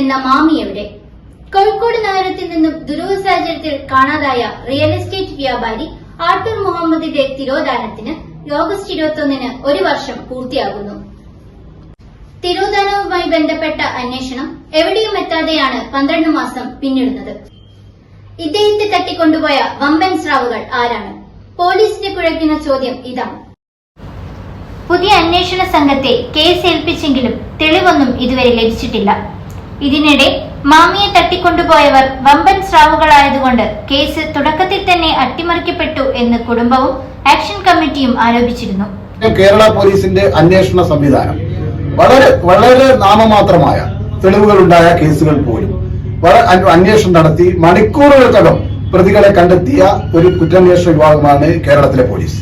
എന്ന മാമിയവിടെ കോഴിക്കോട് നഗരത്തിൽ നിന്നും ദുരൂഹ സാഹചര്യത്തിൽ കാണാതായ റിയൽ എസ്റ്റേറ്റ് വ്യാപാരി ആട്ടൂർ മുഹമ്മദിന്റെ തിരോധാനത്തിന് ഓഗസ്റ്റ് ഇരുപത്തൊന്നിന് ഒരു വർഷം പൂർത്തിയാകുന്നു. തിരോധാനവുമായി ബന്ധപ്പെട്ട അന്വേഷണം എവിടെയും എത്താതെയാണ് പന്ത്രണ്ട് മാസം പിന്നിടുന്നത്. ഇദ്ദേഹത്തെ തട്ടിക്കൊണ്ടുപോയ വമ്പൻ സ്രാവുകൾ ആരാണ്? പോലീസിനെ കുഴക്കുന്ന ചോദ്യം ഇതാണ് പുതിയ അന്വേഷണ സംഘത്തെ കേസ് ഏൽപ്പിച്ചെങ്കിലും തെളിവൊന്നും ഇതുവരെ ലഭിച്ചിട്ടില്ല. ഇതിനിടെ മാമിയെ തട്ടിക്കൊണ്ടുപോയവർ വമ്പൻ സ്രാവുകളായതുകൊണ്ട് കേസ് തുടക്കത്തിൽ തന്നെ അട്ടിമറിക്കപ്പെട്ടു എന്ന് കുടുംബവും ആക്ഷൻ കമ്മിറ്റിയും ആരോപിച്ചിരുന്നു. കേരള പോലീസിന്റെ അന്വേഷണ സംവിധാനം. വളരെ വളരെ നാമമാത്രമായ തെളിവുകളുണ്ടായ കേസുകൾ പോലും. അന്വേഷണം നടത്തി മണിക്കൂറുകൾക്കകം പ്രതികളെ കണ്ടെത്തിയ ഒരു കുറ്റാന്വേഷണ വിഭാഗമാണ് കേരളത്തിലെ പോലീസ്.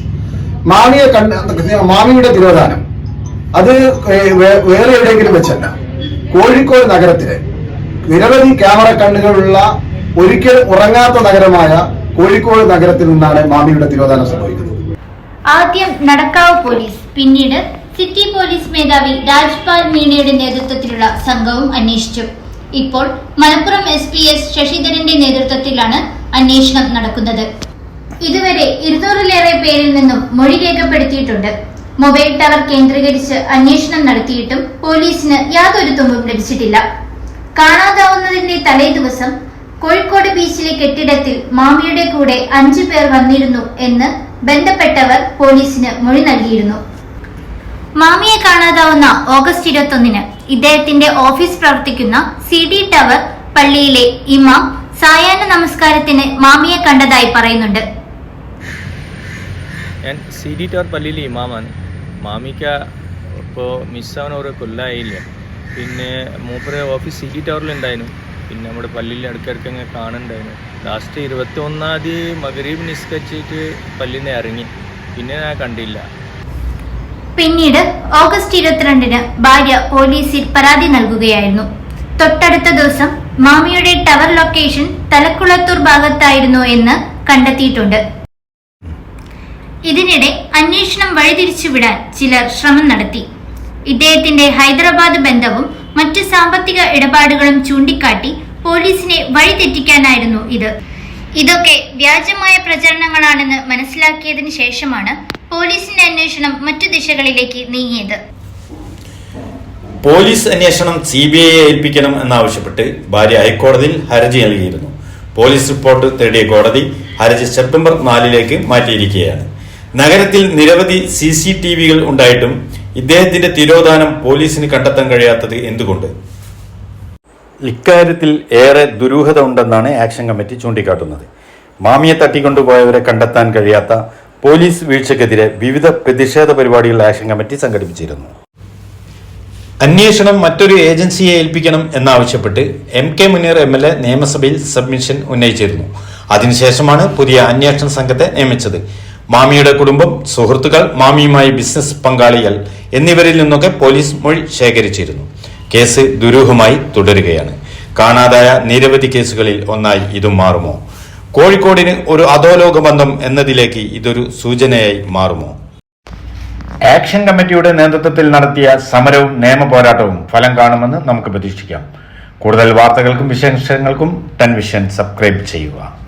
മാമിയെ കണ്ട മാമിയുടെ തിരോധാനം. അത് വേറെ എവിടെയെങ്കിലും വെച്ചല്ല. കോഴിക്കോട് നഗരത്തിലെ നിരവധി ക്യാമറ കണ്ണുകളുള്ള ഒരിക്കൽ ഉറങ്ങാത്ത നഗരമായ കോഴിക്കോട് നഗരത്തിൽ നിന്നാണ് മാമിയുടെ തിരോധാനം സംഭവിക്കുന്നത്. ആദ്യം നടക്കാവ് പോലീസ് പിന്നീട് സിറ്റി പോലീസ് മേധാവി രാജ്പാൽ മീണയുടെ നേതൃത്വത്തിലുള്ള സംഘവും അന്വേഷിച്ചു. ഇപ്പോൾ മലപ്പുറം എസ് പി എസ് ശശിധരന്റെ നേതൃത്വത്തിലാണ് അന്വേഷണം നടക്കുന്നത്. ഇതുവരെ ഇരുന്നൂറിലേറെ പേരിൽ നിന്നും മൊഴി രേഖപ്പെടുത്തിയിട്ടുണ്ട്. മൊബൈൽ ടവർ കേന്ദ്രീകരിച്ച് അന്വേഷണം നടത്തിയിട്ടും പോലീസിന് യാതൊരു തുമ്പും ലഭിച്ചിട്ടില്ല. കാണാതാവുന്നതിന്റെ തലേ ദിവസം കോഴിക്കോട് ബീച്ചിലെ കെട്ടിടത്തിൽ മാമിയുടെ കൂടെ അഞ്ചു പേർ വന്നിരുന്നു എന്ന് ബന്ധപ്പെട്ടവർ പോലീസിന് മൊഴി നൽകിയിരുന്നു. മാമിയെ കാണാതാവുന്ന ഓഗസ്റ്റ് ഇരുപത്തൊന്നിന് ഇദ്ദേഹത്തിന്റെ ഓഫീസ് പ്രവർത്തിക്കുന്ന സി ഡി ടവർ പള്ളിയിലെ ഇമാം സായാഹ്ന നമസ്കാരത്തിന് മാമിയെ കണ്ടതായി പറയുന്നുണ്ട്. ഞാൻ സി ഡി ടവർ പള്ളിയിലെ ഇമാമാണ്. മാമിക്ക ഇപ്പോൾ മിസ്സാവണ ഒരു കൊല്ലമായില്ല പിന്നെ മൂപ്പര് ഓഫീസ് സിറ്റി ടവറിലുണ്ടായിരുന്നു പിന്നെ നമ്മുടെ പള്ളിയിൽ ഇടയ്ക്കിടയ്ക്ക് അങ്ങനെ കാണുന്നുണ്ടായിരുന്നു ലാസ്റ്റ് ഇരുപത്തി ഒന്നാം തീയതി മകരീബ് നിസ്കരിച്ചിട്ട് പല്ലിനെ ഇറങ്ങി. പിന്നെ ഞാൻ കണ്ടില്ല. പിന്നീട് ഓഗസ്റ്റ് ഇരുപത്തിരണ്ടിന് ഭാര്യ പോലീസിൽ പരാതി നൽകുകയായിരുന്നു. തൊട്ടടുത്ത ദിവസം മാമിയുടെ ടവർ ലൊക്കേഷൻ തലക്കുളത്തൂർ ഭാഗത്തായിരുന്നു എന്ന് കണ്ടെത്തിയിട്ടുണ്ട്. ഇതിനിടെ അന്വേഷണം വഴിതിരിച്ചുവിടാൻ ചിലർ ശ്രമം നടത്തി. ഇദ്ദേഹത്തിന്റെ ഹൈദരാബാദ് ബന്ധവും മറ്റു സാമ്പത്തിക ഇടപാടുകളും ചൂണ്ടിക്കാട്ടി പോലീസിനെ വഴിതെറ്റിക്കാനായിരുന്നു ഇത്. ഇതൊക്കെ വ്യാജമായ പ്രചരണങ്ങളാണെന്ന് മനസ്സിലാക്കിയതിനു ശേഷമാണ് പോലീസിന്റെ അന്വേഷണം മറ്റു ദിശകളിലേക്ക് നീങ്ങിയത്. പോലീസ് അന്വേഷണം സി ബി ഐയെ ഏൽപ്പിക്കണം എന്നാവശ്യപ്പെട്ട് ഭാര്യ ഹൈക്കോടതിയിൽ ഹർജി നൽകിയിരുന്നു. പോലീസ് റിപ്പോർട്ട് തേടിയ കോടതി ഹർജി സെപ്റ്റംബർ നാലിലേക്ക് മാറ്റിയിരിക്കുകയാണ്. നഗരത്തിൽ നിരവധി സി സി ടി വികൾ ഉണ്ടായിട്ടും ഇദ്ദേഹത്തിന്റെ തിരോധാനം പോലീസിന് കണ്ടെത്താൻ കഴിയാത്തത് എന്തുകൊണ്ട്? ഇക്കാര്യത്തിൽ ഏറെ ദുരൂഹത ഉണ്ടെന്നാണ് ആക്ഷൻ കമ്മിറ്റി ചൂണ്ടിക്കാട്ടുന്നത്. മാമിയെ തട്ടിക്കൊണ്ടുപോയവരെ കണ്ടെത്താൻ കഴിയാത്ത പോലീസ് വീഴ്ചയ്ക്കെതിരെ വിവിധ പ്രതിഷേധ പരിപാടികൾ ആക്ഷൻ കമ്മിറ്റി സംഘടിപ്പിച്ചിരുന്നു. അന്വേഷണം മറ്റൊരു ഏജൻസിയെ ഏൽപ്പിക്കണം എന്നാവശ്യപ്പെട്ട് M K Muneer M L A നിയമസഭയിൽ സബ്മിഷൻ ഉന്നയിച്ചിരുന്നു. അതിനുശേഷമാണ് പുതിയ അന്വേഷണ സംഘത്തെ നിയമിച്ചത്. മാമിയുടെ കുടുംബം സുഹൃത്തുക്കൾ മാമിയുമായി ബിസിനസ് പങ്കാളികൾ എന്നിവരിൽ നിന്നൊക്കെ പോലീസ് മൊഴി ശേഖരിച്ചിരുന്നു. കേസ് ദുരൂഹമായി തുടരുകയാണ്. കാണാതായ നിരവധി കേസുകളിൽ ഒന്നായി ഇതും മാറുമോ? കോഴിക്കോടിന് ഒരു അധോലോക ബന്ധം എന്നതിലേക്ക് ഇതൊരു സൂചനയായി മാറുമോ? ആക്ഷൻ കമ്മിറ്റിയുടെ നേതൃത്വത്തിൽ നടത്തിയ സമരവും നിയമ പോരാട്ടവും ഫലം കാണുമെന്ന് നമുക്ക് പ്രതീക്ഷിക്കാം. കൂടുതൽ വാർത്തകൾക്കും വിശേഷങ്ങൾക്കും ടെൻ വിഷൻ സബ്സ്ക്രൈബ് ചെയ്യുക.